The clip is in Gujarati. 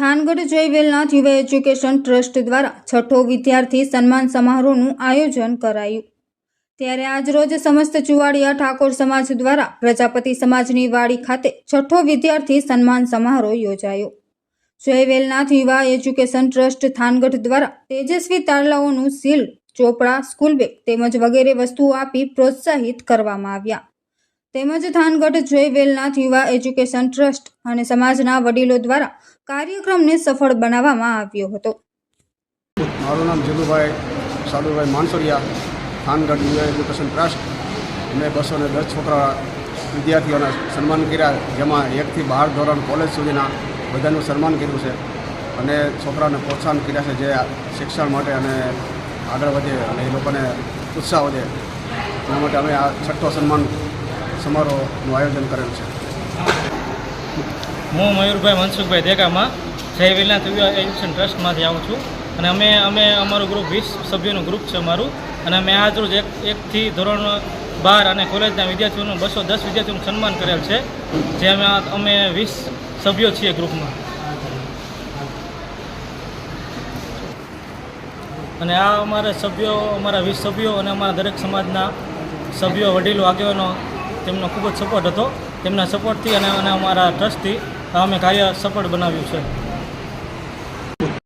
થાનગઢ જય વેલનાથ યુવા એજ્યુકેશન ટ્રસ્ટ દ્વારા છઠ્ઠો વિદ્યાર્થી સન્માન સમારોહનું આયોજન કરાયું. ત્યારે આજરોજ સમસ્ત ચુવાડિયા ઠાકોર સમાજ દ્વારા પ્રજાપતિ સમાજની વાડી ખાતે છઠ્ઠો વિદ્યાર્થી સન્માન સમારોહ યોજાયો. જય વેલનાથ યુવા એજ્યુકેશન ટ્રસ્ટ થાનગઢ દ્વારા તેજસ્વી તારલાઓનું સીલ, ચોપડા, સ્કૂલ બેગ તેમજ વગેરે વસ્તુઓ આપી પ્રોત્સાહિત કરવામાં આવ્યા. તેમજ થાનગઢ જય વેલનાથ યુવા એજ્યુકેશન ટ્રસ્ટ અને સમાજના વડીલો દ્વારા કાર્યક્રમને સફળ બનાવવામાં આવ્યો હતો. મારું નામ જીલુભાઈ સાદુભાઈ માનસોરિયા થાનગઢ યુવા એજ્યુકેશન ટ્રસ્ટ. અમે બસો ને દસ છોકરા વિદ્યાર્થીઓને સન્માન કર્યા, જેમાં એકથી બાર ધોરણ કોલેજ સુધીના બધાનું સન્માન કર્યું છે. અને છોકરાઓને પ્રોત્સાહન કર્યા છે જે શિક્ષણ માટે અને આગળ વધે અને એ લોકોને ઉત્સાહ વધે. એના માટે અમે આ છઠ્ઠો સન્માન સમારોહનું આયોજન કરેલું છે. હું મયુરભાઈ મનસુખભાઈ દેગામાં જય વિલનાથ એજ્યુકેશન ટ્રસ્ટમાંથી આવું છું. અને અમે અમે અમારું ગ્રુપ વીસ સભ્યોનું ગ્રુપ છે અમારું. અને અમે આજ રોજ એક, એકથી ધોરણ બાર અને કોલેજના વિદ્યાર્થીઓનું બસો દસ વિદ્યાર્થીઓનું સન્માન કરેલ છે. જે અમે અમે વીસ સભ્યો છીએ ગ્રુપમાં. અને આ અમારા સભ્યો, અમારા વીસ સભ્યો અને અમારા દરેક સમાજના સભ્યો, વડીલો, આગેવાનો તેમનો ખૂબ જ સપોર્ટ હતો. તેમના સપોર્ટથી અને અમારા ટ્રસ્ટથી અમે કાર્ય સફળ બનાવ્યું છે.